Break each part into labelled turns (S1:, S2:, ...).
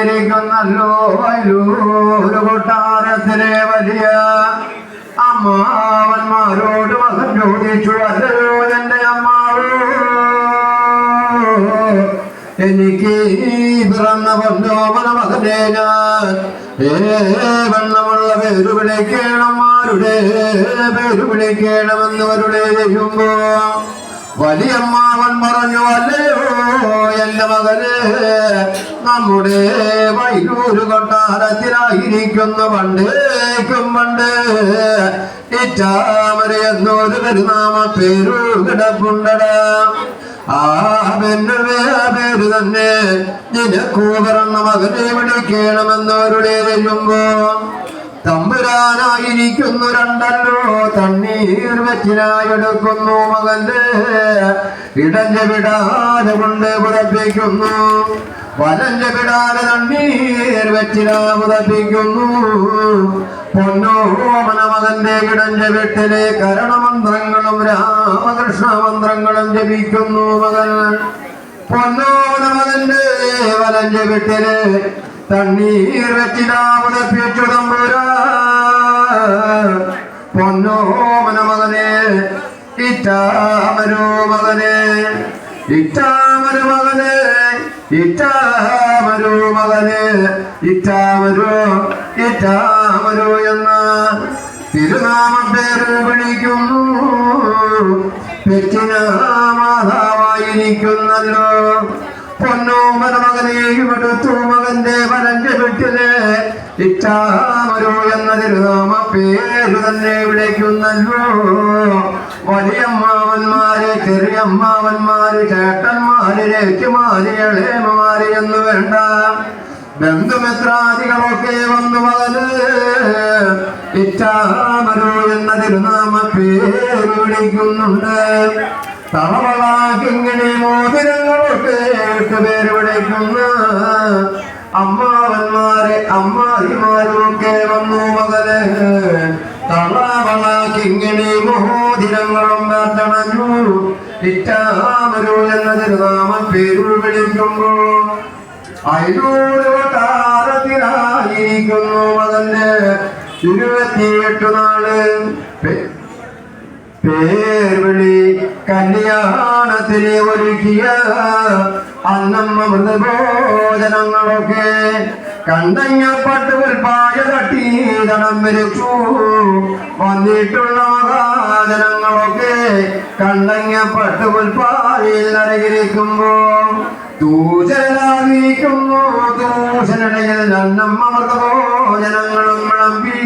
S1: കൊട്ടാരത്തിലായിരിക്കുന്നല്ലോ വൈലൂര് കൊട്ടാരത്തിലെ വലിയ അമ്മാവന്മാരോട് മകൻ ചോദിച്ചു അല്ലയോ എന്റെ അമ്മാവോ എനിക്ക് പിറന്ന പൊന്നോമന മകനെ ഞാൻ. വണ്ണമുള്ള പേര് വിളിക്കണം ആരുടെ പേര് വിളിക്കണമെന്നവരുടെ വലിയമ്മാവൻ പറഞ്ഞു അല്ലയോ എന്റെ നമ്മുടെ വൈരൂര് കൊട്ടാരത്തിലായിരിക്കുന്ന പണ്ടേക്കും പണ്ട് ഇറ്റാമര എന്നൊരു കരുനാമ പേരു കിടപ്പുണ്ടടാ. ആ പെണ്ണുവേ പേര് തന്നെ നിനക്കൂ പറഞ്ഞ മകനെ വിളിക്കണമെന്നവരുടെ ചെയ്യുമ്പോ തമ്പുരാനായിരിക്കുന്നു രണ്ടല്ലോ തണ്ണീർ വെച്ചിനായെടുക്കുന്നു മകന്റെ. ഇടഞ്ഞ വിടാതെ കൊണ്ട് പുതപ്പിക്കുന്നു. വലഞ്ഞ വിടാതെ തണ്ണീർ വെച്ചിനാ പുതപ്പിക്കുന്നു. പൊന്നോമന മകന്റെ ഇടഞ്ഞ വീട്ടിലെ കരണമന്ത്രങ്ങളും രാമകൃഷ്ണ മന്ത്രങ്ങളും ജപിക്കുന്നു മകൻ. പൊന്നോമന മകന്റെ വലഞ്ഞ വീട്ടിൽ തണ്ണീർ വെച്ചിടാമുടപ്പിച്ചു തമ്പുരാ പൊന്നോമന മകനെ ഇറ്റാമരോ മകനെ ഇറ്റാമര മകനെ ഇറ്റാമരോ മകനെ ഇറ്റാമരു ഇറ്റാമരോ എന്ന തിരുനാമ പേര് വിളിക്കുന്നു. പെറ്റിന മാതാവായിരിക്കുന്നല്ലോ. പൊന്നോമന മകനെയും എടുത്തു മകന്റെ വരന്റെ വീട്ടിലെ ഇറ്റാമരു എന്ന തിരുനാമ പേര് തന്നെ വിളിക്കുന്നല്ലോ. വലിയമ്മാവന്മാരെ ചെറിയമ്മാവന്മാര് ചേട്ടന്മാര് രേറ്റുമാര് ഇളയമ്മമാര് എന്ന് വേണ്ട. ബന്ധുമിത്രാദികളൊക്കെ വന്നു മകന് ഇറ്റാമരു എന്ന തിരുനാമ പേര് വിളിക്കുന്നുണ്ട്. തളവളാക്കിങ്ങനെ മോതിരങ്ങളൊക്കെ ഇട്ട് പേര് വിളിക്കുന്ന അമ്മാവന്മാരെ അമ്മാതിമാരുമൊക്കെ വന്നു മകന് തളാവളാക്കിങ്ങനെ മോതിരങ്ങളും വേട്ടണഞ്ഞു ഇറ്റാമരു എന്ന തിരുനാമ പേരു വിളിക്കുമ്പോ അയലൂര് മകന്റെ ഇരുപത്തിയെട്ടു നാൾ. പേർ പേർവിളി കല്യാണത്തിന് ഒരുക്കിയ അന്നമ്മ മൃതഭോജനങ്ങളൊക്കെ കണ്ടഞ്ഞപ്പട്ട് ഉൽപ്പായ തട്ടി തടം വരച്ചു. വന്നിട്ടുള്ള മഹാജനങ്ങളൊക്കെ കണ്ടഞ്ഞപ്പട്ട് ഉൽപ്പായിൽ നരകിരിക്കുമ്പോ ദൂഷനായിരിക്കുന്നു ദൂഷനിടയിൽ അന്നമ്മ മൃതഭോജനങ്ങളും വിളമ്പി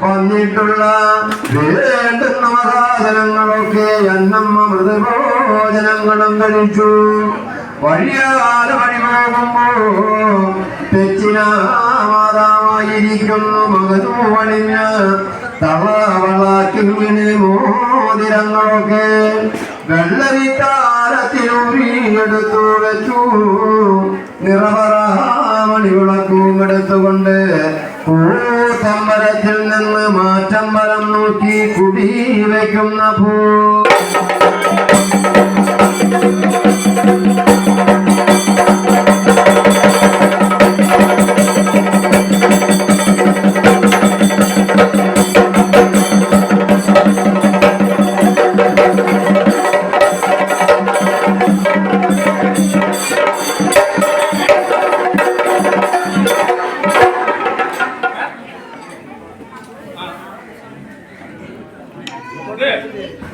S1: വന്നിട്ടുള്ള വേണ്ടുന്ന അന്നമ്മ മൃതഭോജനങ്ങളും കഴിച്ചു. വഴിയാതെ വഴി പോകുമ്പോ തെച്ചിന മാതാവായിരിക്കുന്നു മകനു വണിഞ്ഞ തവളാക്കിങ്ങനെ മോതിരങ്ങളൊക്കെ വെള്ളരിത്താരത്തിലൂരിയെടുത്തു വെച്ചു. നിറവറാമണി വിളക്കും എടുത്തുകൊണ്ട് പൂത്തമ്പരത്തിൽ നിന്ന് മാറ്റം വരം നോക്കി കുടി വയ്ക്കുന്ന പൂ.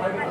S2: Bye-bye.